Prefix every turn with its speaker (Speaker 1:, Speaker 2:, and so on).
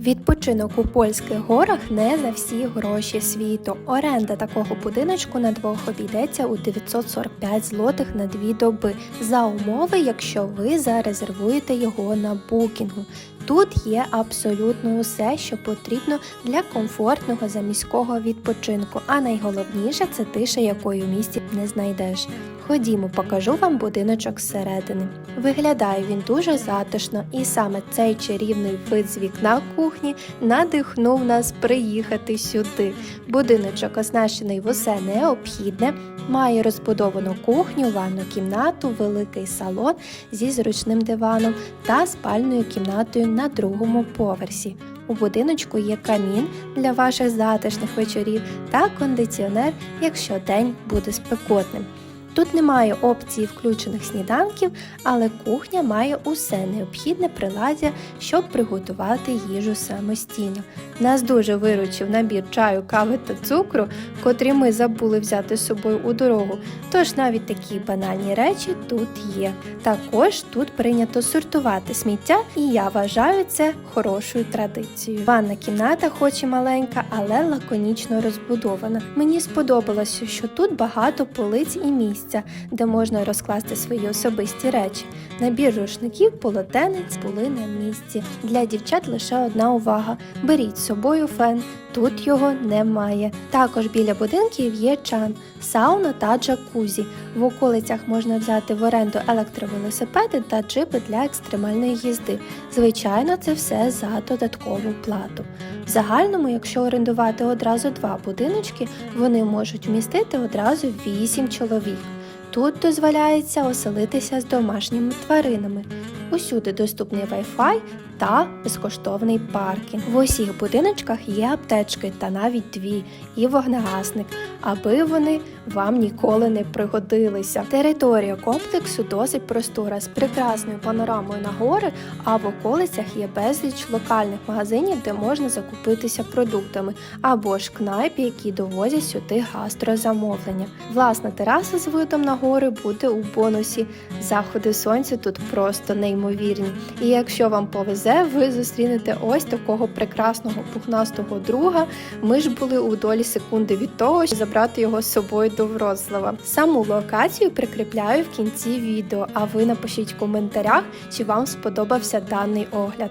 Speaker 1: Відпочинок у польських горах не за всі гроші світу. Оренда такого будиночку на двох обійдеться у 945 злотих на дві доби за умови, якщо ви зарезервуєте його на букінгу. Тут є абсолютно усе, що потрібно для комфортного заміського відпочинку. А найголовніше це тиша, якої в місті не знайдеш. Ходімо, покажу вам будиночок зсередини. Виглядає він дуже затишно, і саме цей чарівний вид з вікна кухні надихнув нас приїхати сюди. Будиночок оснащений в усе необхідне, має розбудовану кухню, ванну кімнату, великий салон зі зручним диваном та спальною кімнатою на другому поверсі. У будиночку є камін для ваших затишних вечорів та кондиціонер, якщо день буде спекотним. Тут немає опції включених сніданків, але кухня має усе необхідне приладдя, щоб приготувати їжу самостійно. Нас дуже виручив набір чаю, кави та цукру, котрі ми забули взяти з собою у дорогу. Тож навіть такі банальні речі тут є. Також тут прийнято сортувати сміття, і я вважаю це хорошою традицією. Ванна кімната, хоч і маленька, але лаконічно розбудована. Мені сподобалося, що тут багато полиць і місця, де можна розкласти свої особисті речі. Набір рушників, полотенець були на місці. Для дівчат лише одна увага: беріть з собою фен. Тут його немає. Також біля будинків є чан, сауна та джакузі. В околицях можна взяти в оренду електровелосипеди та джипи для екстремальної їзди. Звичайно, це все за додаткову плату. В загальному, якщо орендувати одразу два будиночки, вони можуть вмістити одразу 8 чоловік. Тут дозволяється оселитися з домашніми тваринами. Усюди доступний Wi-Fi та безкоштовний паркінг. В усіх будиночках є аптечки та навіть дві, і вогнегасник, аби вони вам ніколи не пригодилися. Територія комплексу досить простора з прекрасною панорамою на гори, а в околицях є безліч локальних магазинів, де можна закупитися продуктами, або ж кнайп, які довозять сюди гастрозамовлення. Власна тераса з видом на гори буде у бонусі. Заходи сонця тут просто неймовірні. І якщо вам повезе, ви зустрінете ось такого прекрасного пухнастого друга. Ми ж були у долі секунди від того, щоб забрати його з собою до Вроцлава. Саму локацію прикріпляю в кінці відео, а ви напишіть в коментарях, чи вам сподобався даний огляд.